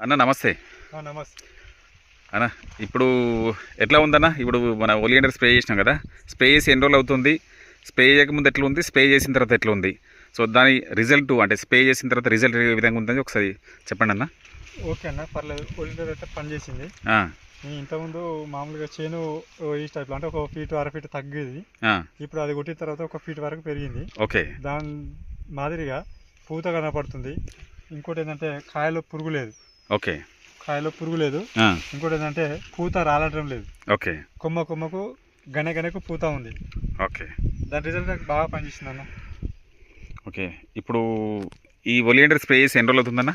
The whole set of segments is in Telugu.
అన్న నమస్తే. నమస్తే. అన్న ఇప్పుడు ఎట్లా ఉందన్న? ఇప్పుడు మన ఒలియండర్ స్ప్రే చేసినాం కదా. స్ప్రే చేసి ఎన్ని రోజులు అవుతుంది? స్ప్రే చేయకముందు ఎట్లా ఉంది స్ప్రే చేసిన తర్వాత ఎట్లా ఉంది సో దాని రిజల్ట్ అంటే స్ప్రే చేసిన తర్వాత రిజల్ట్ ఏ విధంగా ఉందని ఒకసారి చెప్పండి అన్న. ఓకే అన్న పర్లేదు. ఒరిజినల్ అయితే పని చేసింది. ఆ, నేను ఇంతకుముందు మామూలుగా చేను ఈ టైప్లో అంటే ఒక ఫీట్ అర ఫీట్ తగ్గేది. ఇప్పుడు అది కొట్టిన తర్వాత ఒక ఫీట్ వరకు పెరిగింది. ఓకే. దాని మాదిరిగా పూత కనపడుతుంది. ఇంకోటి ఏంటంటే కాయలో పురుగు లేదు ఓకే. కాయలో పురుగు లేదు. ఇంకోటి ఏంటంటే పూత రాలటం లేదు. ఓకే. కొమ్మ కొమ్మకు గనె గనెకు పూత ఉంది. ఓకే. దాని రిజల్ట్ నాకు బాగా పనిచేసింది అన్న. ఓకే. ఇప్పుడు ఈ ఒలియండర్ స్ప్రే చేసి ఎన్ని రోజులు అవుతుందన్న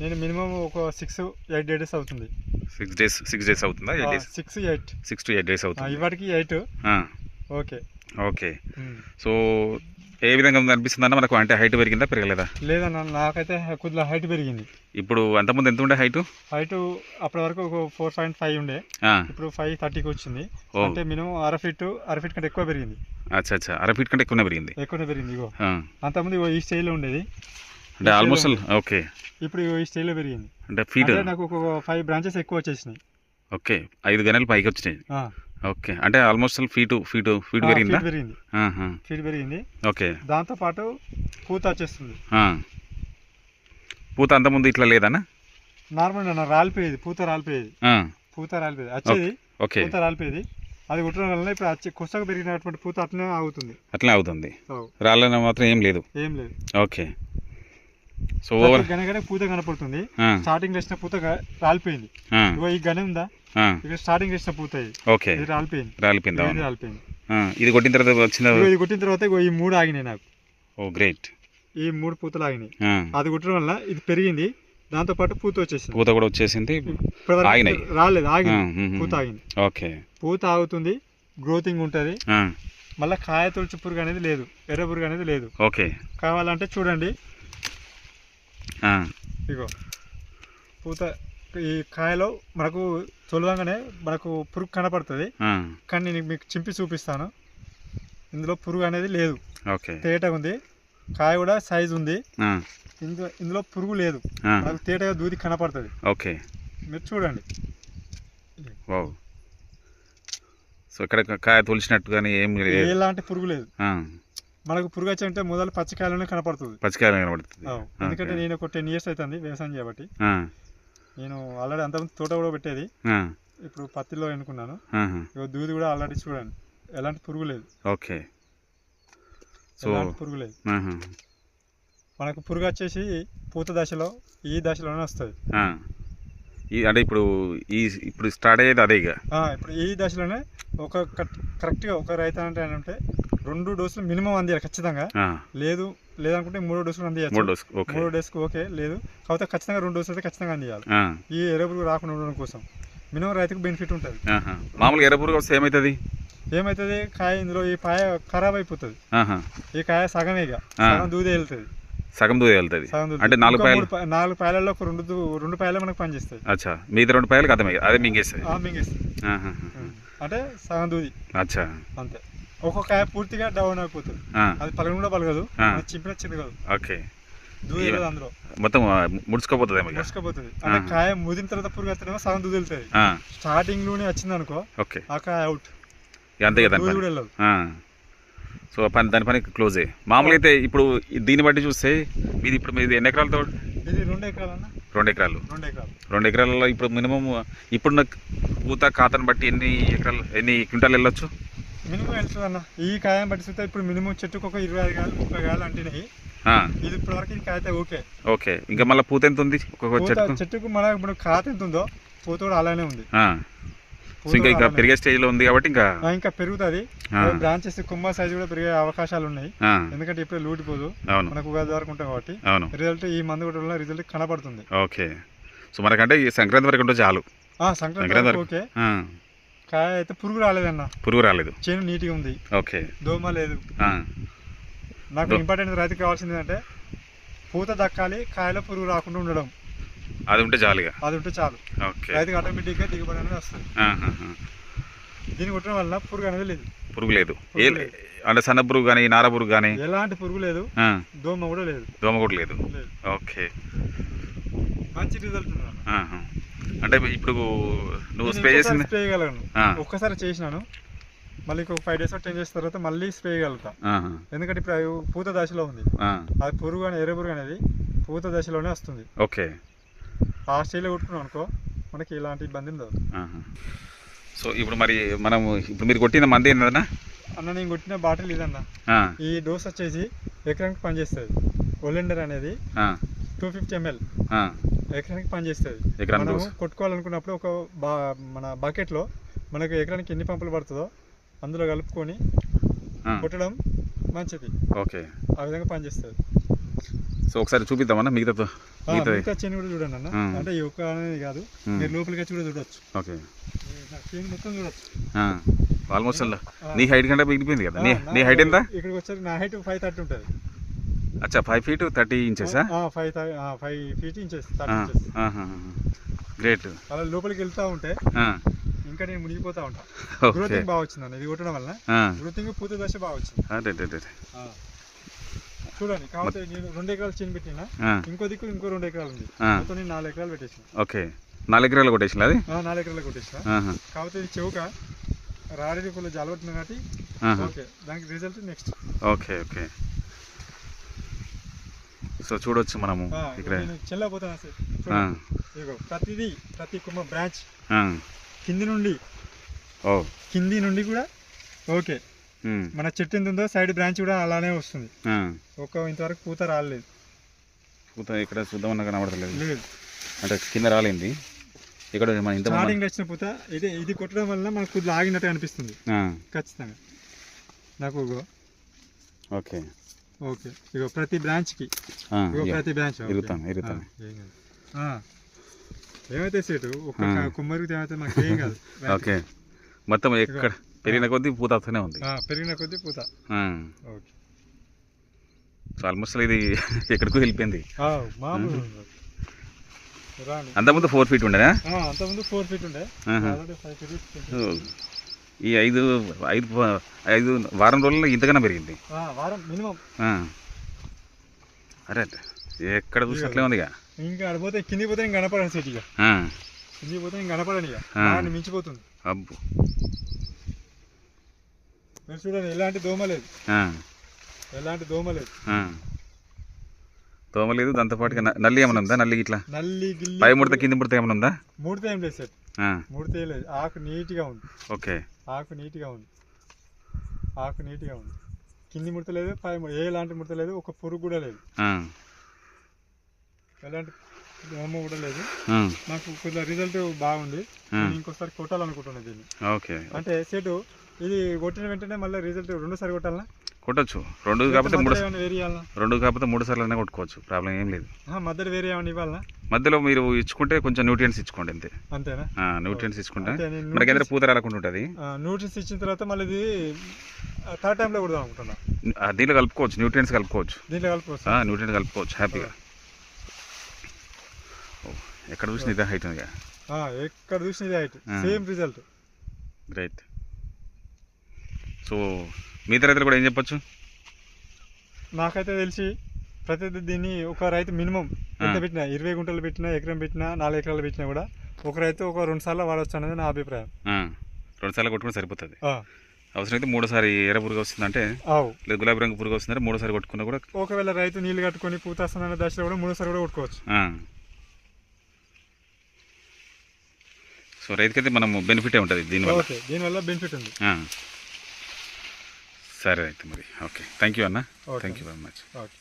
నేను మినిమం ఒక సిక్స్ ఎయిట్ డేస్ అవుతుంది. సిక్స్ డేస్ సిక్స్ డేస్ అవుతుందా? Eight days six eight six to eight days అవుతుంది. ఇవాటికి ఎయిట్ ఓకే. ఓకే. సో ఏ విధంగా ఉంది అనిపిస్తుంది అన్న మనకు అంటే హైట్ పెరిగిందా పెరగలేదా? లేదన్న నాకైతే కొద్దిగా హైట్ పెరిగింది. ఇప్పుడు అంతకుముందు ఎంత ఉండే హైట్ హైట్ అప్పటి వరకు ఒక ఫోర్ పాయింట్ ఫైవ్ ఉండే. ఇప్పుడు ఫైవ్ థర్టీకి వచ్చింది. అంటే మినిమం అర ఫీట్ అర ఫీట్ కంటే ఎక్కువ పెరిగింది. అచ్చా అచ్చా. అర ఫీట్ కంటే ఎక్కువనే పెరిగింది. ఎక్కువనే పెరిగింది ఇగో. అంతకుముందు ఇగో ఈ స్టైల్లో ఉండేది. అంటే ఆల్మోస్ట్ ఓకే. ఇప్పుడు ఈ స్టైల్లో పెరిగింది. అంటే ఫీట్ నాకు ఒక ఫైవ్ బ్రాంచెస్ ఎక్కువ వచ్చేసినాయి. ఓకే. ఐదు గణాలు పైకి వచ్చినాయి. ఓకే. అంటే ఆల్మోస్ట్ ఫీటు ఫీటు ఫీట్ పెరిగిందా? పెరిగింది. ఫీట్ పెరిగింది. ఓకే. దాంతో పాటు పూత వచ్చేస్తుంది. పూత అంతకుముందు ఇట్లా లేదన్నా నార్మల్ అన్న రాలిపోయేది. పూత రాలిపోయేది. పూత రాలిపోయేది. వచ్చేది. ఓకే. పూత రాలిపోయేది. అది కుట్టడం వల్ల ఇప్పుడు వచ్చి కొత్తగా పెరిగినటువంటి పూత అట్లనే ఆగుతుంది. అట్లనే అవుతుంది అవు, రాళ్ళన మాత్రం ఏం లేదు. ఏం లేదు. ఓకే. సో ఓవర్ గనగనే పూత కనపడుతుంది. స్టార్టింగ్ వేసిన పూత రాలిపోయింది. ఈ గని ఉందా? ఆ, ఇక స్టార్టింగ్ వేసిన పూత ఇది ఓకే. ఇది రాలిపోయింది. రాలిపోయింది? అవును రాలిపోయింది. ఇది కొట్టిన తర్వాత వచ్చిన ఇది కొట్టిన తర్వాత ఈ మూడు ఆగినాయి నాకు. Oh great. ఈ మూడు పూతలు ఆగినాయి. అది కుట్టడం వల్ల ఇది పెరిగింది. దాంతో పాటు పూత వచ్చేసింది. పూత కూడా వచ్చేసింది. ఆగినాయి. రాలేదు ఆగింది. పూత ఆగింది. ఓకే. పూత ఆగుతుంది గ్రోతింగ్ ఉంటుంది. మళ్ళీ కాయ తొలుచు పురుగు అనేది లేదు ఎర్ర పురుగు అనేది లేదు. ఓకే. కావాలంటే చూడండి. ఇగో. పూత ఈ కాయలో మనకు తొలవంగానే మనకు పురుగు కనపడుతుంది. కానీ నేను మీకు చింపి చూపిస్తాను. ఇందులో పురుగు అనేది లేదు. ఓకే. తేటగా ఉంది. కాయ కూడా సైజు ఉంది. ఇందులో ఇందులో పురుగు లేదు. మనకు తేటగా దూది కనపడుతుంది. ఓకే. మీరు చూడండి. సో ఇక్కడ కాయ తొలిచినట్టు కానీ ఏం లేదు. ఎలాంటి పురుగు లేదు. మనకు పురుగు వచ్చి మొదలు పచ్చికాయలోనే కనపడుతుంది. పచ్చికాయలు కనబడుతుంది అవు. ఎందుకంటే నేను ఒక టెన్ ఇయర్స్ అవుతుంది వ్యవసాయం చేయబట్టి నేను ఆల్రెడీ అంతకుముందు తోట కూడా పెట్టేది. ఇప్పుడు పత్తిలో ఎన్నుకున్నాను దూది కూడా ఆల్రెడీ చూడండి ఎలాంటి పురుగు లేదు. ఓకే. సో పురుగు లేదు. మనకు పురుగు వచ్చేసి పూత దశలో ఈ దశలోనే వస్తుంది. అంటే ఇప్పుడు ఈ ఇప్పుడు స్టార్ట్ అయ్యేది అదే ఇక. ఇప్పుడు ఈ దశలోనే ఒక కట్- కరెక్ట్గా ఒక రైతు అంటే ఏంటంటే రెండు డోసులు మినిమం అందియాలి ఖచ్చితంగా. లేదు లేదనుకుంటే మూడో డోసులు అందియచ్చు మూడు డోస్ ఓకే. మూడో డోసుకు ఓకే లేదు. కాకపోతే ఖచ్చితంగా రెండు డోసులు అయితే ఖచ్చితంగా అందియాలి ఈ ఎరుపురుగు రాకుండా ఉండడం కోసం. మినిమం రైతుకు బెనిఫిట్ ఉంటుంది. మామూలుగా ఎర్రపురుగు వస్తే ఏమవుతుంది ఏమవుతుంది కాయ ఇందులో ఈ పాయ ఖరాబ్ అయిపోతుంది. ఈ కాయ సగమే ఇక. సగం దూదే వెళ్తుంది సగం దూది వెళ్తుంది అంటే నాలుగు పాయలు? నాలుగు పాయలలో ఒక రెండు రెండు పాయలే మనకు పనిచేస్తాయి. అచ్చా. మిగతా రెండు పాయలు కథమే అదే మింగేస్తుంది. ఆహా, అంటే సగం దూది అచ్చా. అంతే. ఒక్కొక్క కాయ పూర్తిగా డౌన్ అయిపోతుంది. అది పలగను కూడా పలగదు చింపిన చిన్నగదు ఓకే. అందులో. మొత్తం ముడుచుకోపోతుంది. అంటే ఆ. కాయ ముదిన తర్వాత పురుగు వస్తేనేమో సగం దూది వెళ్తుంది. స్టార్టింగ్లోనే వచ్చింది అనుకో ఓకే. ఆ కాయ అవుట్ అంతే కదా కూడా వెళ్ళదు. సో పని దాని పని క్లోజే మామూలుగా అయితే ఇప్పుడు దీన్ని బట్టి చూస్తే మీది ఇప్పుడు మీది ఎన్ని ఎకరాలతో? ఇది రెండు ఎకరాలన్నా? రెండు ఎకరాలు. రెండు ఎకరాలు. రెండు ఎకరాలలో ఇప్పుడు మినిమం ఇప్పుడున్న పూత ఖాతాను బట్టి ఎన్ని ఎకరాలు ఎన్ని క్వింటాలు వెళ్ళొచ్చు? మినిమం వెళ్తుంది అన్న. ఈ కాయని బట్టి చూస్తే ఇప్పుడు మినిమం చెట్టుకు ఒక ఇరవై ఐదు కాయలు ముప్పై కాయలు అంటినాయి. ఆ, ఇది ఇప్పటి వరకు ఇది కాయ ఓకే. ఓకే. ఇంకా మళ్ళీ పూత ఎంత ఉంది చెట్టుకు? చెట్టుకు మన ఇప్పుడు కాత ఎంత ఉందో పూత కూడా అలానే ఉంది. ఇంకా పెరిగే స్టేజ్లో ఉంది కాబట్టి ఇంకా ఇంకా పెరుగుతుంది. బ్రాంచెస్ కొమ్మ సైజు కూడా పెరిగే అవకాశాలు ఉన్నాయి ఎందుకంటే ఇప్పుడు లూటిపోదు మనకు ఉగాది వరకు ఉంటాం కాబట్టి. రిజల్ట్ ఈ మందు కూడా రిజల్ట్ కనబడుతుంది ఓకే. సో మనకంటే ఈ సంక్రాంతి వరకు ఉంటే చాలు. ఆ సంక్రాంతి వరకు ఓకే. కాయ అయితే పురుగు రాలేదన్న. పురుగు రాలేదు. చేను నీట్గా ఉంది. ఓకే. దోమ లేదు. నాకు ఇంపార్టెంట్ రైతుకి కావాల్సింది ఏంటంటే పూత దక్కాలి కాయలో పురుగు రాకుండా ఉండడం. అది ఉంటే చాలుగా. అది ఉంటే చాలు. ఓకే. రైతుకి ఆటోమేటిక్గా దిగుబడి అనేది వస్తుంది. దీన్ని కొట్టడం వల్ల పురుగు అనేది లేదు. పురుగు లేదు. అంటే సన్న పురుగు కానీ నార పురుగు కానీ? ఎలాంటి పురుగు లేదు. దోమ కూడా లేదు. దోమ కూడా లేదు. ఓకే. మంచి రిజల్ట్. అంటే ఇప్పుడు నువ్వు స్ప్రే చేసింది స్ప్రే చేయగలను. ఒక్కసారి చేసినాను. మళ్ళీ ఇంకొక ఫైవ్ డేస్ టెన్ డేస్ తర్వాత మళ్ళీ స్ప్రే చేయగలుగుతా. ఎందుకంటే ఇప్పుడు పూత దశలో ఉంది. అది పురుగు అని ఎర్ర పురుగు అనేది పూత దశలోనే వస్తుంది. ఓకే. ఆ స్టేజ్లో కొట్టుకున్నాం అనుకో మనకి ఇలాంటి ఇబ్బంది ఉండదు. సో ఇప్పుడు మరి మనం ఇప్పుడు మీరు కొట్టిన మంది ఏందన్నా అన్న నేను కొట్టిన బాటిల్ ఇదన్న. ఈ డోస్ వచ్చేసి ఎకరానికి పనిచేస్తుంది. ఒలెండర్ అనేది టూ ఫిఫ్టీ ఎంఎల్. ఎకరానికి పనిచేస్తుంది. డోసు. కొట్టుకోవాలనుకున్నప్పుడు ఒక బా మన బకెట్లో మనకు ఎకరానికి ఎన్ని పంపులు పడుతుందో అందులో కలుపుకొని కొట్టడం మంచిది. ఓకే. ఆ విధంగా పనిచేస్తుంది. సో ఒకసారి చూపిద్దామన్నా మిగతా కూడా చూడండి అన్న. అంటే ఈ ఒక్క అనేది కాదు. మీరు లోపలికి వచ్చి కూడా చూడొచ్చు. ఓకే. మొత్తం చూడొచ్చు. ఆల్మోస్ట్ అలా. నీ హైట్ కంటే మిగిలిపోయింది కదా? నీ హైట్ ఎంత? ఇక్కడికి వచ్చారు నా హైట్ ఫైవ్ థర్టీ ఉంటుంది. అచ్చా five feet thirty ఇంచెసా five five feet inches great అలా లోపలికి వెళ్తా ఉంటే ఇంకా నేను మునిగిపోతా ఉంటా. గ్రోతింగ్ బాగా వచ్చింది అన్న. ఇది కొట్టడం వల్ల గ్రోతింగ్ పూత దశ బాగా వచ్చింది. చూడండి కాకపోతే నేను రెండు ఎకరాలు చేను పెట్టినా. ఇంకో దిక్కు ఇంకో రెండు ఎకరాలు ఉంది. మొత్తం నేను నాలుగు ఎకరాలు పెట్టేసిన. ఓకే. నాలుగు ఎకరాలు కొట్టేసిన అది? నాలుగు ఎకరాలు కొట్టేసిన. కాకపోతే ఇది చెవుక రాడి కొంచెం జలబట్టిన కాబట్టి. ఓకే దానికి result next. Okay okay. So చూడొచ్చు మనము ఇక్కడ. నేను చెల్లపోతాను అసలు ఆ, చూడండి. ఇదిగో ప్రతిదీ ప్రతి కుమ్మ బ్రాంచ్. కింది నుండి. ఓ. కింది నుండి కూడా ఓకే. మన చెట్టు ఎంత ఉందో సైడ్ బ్రాంచ్ కూడా అలానే వస్తుంది. ఒక ఇంతవరకు పూత రాలేదు. పూత ఇక్కడ చూద్దామన్నా కనబడతలేదు. లేదు. అంటే కింద రాలేంది. ఇక్కడ మన ఇంత స్టార్టింగ్ వచ్చిన పూత ఇది ఇది కొట్టడం వల్ల మనకు కొద్దిగా ఆగినట్టు అనిపిస్తుంది. ఖచ్చితంగా. నాకు ఓకే. ఓకే. ఇగో ప్రతి బ్రాంచ్కి ఇగో ఇయ్య. ప్రతి బ్రాంచ్. ఏమైతే సేటు? ఒక్క ఆ. కుమ్మరికి ఏమైతే మనకి ఏం కాదు. ఓకే. మొత్తం ఎక్కడ? పెరిగిన కొద్దీ పూత వస్తూనే ఉంది. పెరిగిన కొద్దీ పూత. ఓకే. సో ఆల్మోస్ట్ ఇది ఎక్కడికో వెళ్ళిపోయింది. అంతకుముందు ఫోర్ ఫీట్ ఉండేనా? అంతకుముందు ఫోర్ ఫీట్ ఉండే. ఈ ఐదు ఐదు ఐదు వారం రోజుల్లో ఇంతకన్నా పెరిగింది. వారం మినిమం. ఆ. అరే ఎక్కడ చూసినట్లే ఉంది ఇక ఆడిపోతే కింది పోతే ఇంకా కనపడని సెట్ కింది పోతే ఇంకా కనపడని ఇక మించిపోతుంది. అబ్బు. మీరు చూడండి ఎలాంటి దోమ లేదు. ఎలాంటి దోమ లేదు. దోమ లేదు దాంతోపాటుగా న- నల్లి ఏమైనా ఉందా? నల్లి ఇట్లా నల్లి గిల్లి పై ముడత కింది ముడత ఏమైనా ఉందా? మూడితే ఏం లేదు సార్. మూడితే ఏం లేదు. ఆకు నీట్గా ఉంది. ఓకే. ఆకు నీట్గా ఉంది. ఆకు నీట్గా ఉంది. కింది ముడత లేదు పై ముడత ఎలాంటి ముడత లేదు ఒక పురుగు కూడా లేదు. ఎలాంటి కూడా లేదు. నాకు కొద్దిగా రిజల్ట్ బాగుంది. నేను ఇంకోసారి కొట్టాలనుకుంటున్నాను దీన్ని. ఓకే. అంటే సెట్ ఇది కొట్టిన వెంటనే మళ్ళీ రిజల్ట్ రెండోసారి కొట్టాలనా కొట్టచ్చు. రెండు కాకపోతే మూడు రెండు కాకపోతే మూడు సార్లు అయినా కొట్టుకోవచ్చు. ప్రాబ్లం ఏం లేదు. మధ్యలో వేరే ఏమైనా ఇవ్వాలనా మధ్యలో మీరు ఇచ్చుకుంటే కొంచెం న్యూట్రియన్స్ ఇచ్చుకోండి అంతే. అంతేనా? న్యూట్రియన్స్ ఇచ్చుకుంటే. మనకి ఏదైనా పూత రాకుండా ఉంటుంది నూడిల్స్ ఇచ్చిన తర్వాత మళ్ళీ ఇది థర్డ్ టైంలో కొడదాం అనుకుంటున్నా. దీంట్లో కలుపుకోవచ్చు. న్యూట్రియన్స్ కలుపుకోవచ్చు. దీంట్లో కలుపుకోవచ్చు. న్యూట్రియన్స్ కలుపుకోవచ్చు. హ్యాపీగా ఎక్కడ చూసిన ఇదే హైట్ ఉంది ఎక్కడ చూసిన ఇది height. Same result great so మిగతా రైతులు కూడా ఏం చెప్పొచ్చు? నాకైతే తెలిసి ప్రతి దీన్ని ఒక రైతు మినిమం ఎంత. పెట్టినా ఇరవై గుంటలు పెట్టినా ఎకరం పెట్టినా నాలుగు ఎకరాలు పెట్టినా కూడా ఒక రైతు ఒక రెండు సార్లు వాడవచ్చు అనేది నా అభిప్రాయం. రెండు సార్లు కొట్టుకుంటే సరిపోతుంది. అవసరమైతే మూడోసారి ఎర్ర పురుగు వస్తుందంటే లేదు గులాబీ రంగు పురుగు వస్తుందంటే మూడోసారి కొట్టుకున్నా కూడా ఒకవేళ రైతు నీళ్ళు కట్టుకొని పూత దశలో కూడా మూడోసారి కూడా కొట్టుకోవచ్చు. సో రైతుకైతే మనం బెనిఫిటే ఉంటుంది దీనివల్ల. ఓకే దీనివల్ల బెనిఫిట్ ఉంది. సరే అయితే మరి. ఓకే. థ్యాంక్ యూ అన్న. Thank you very much. Okay.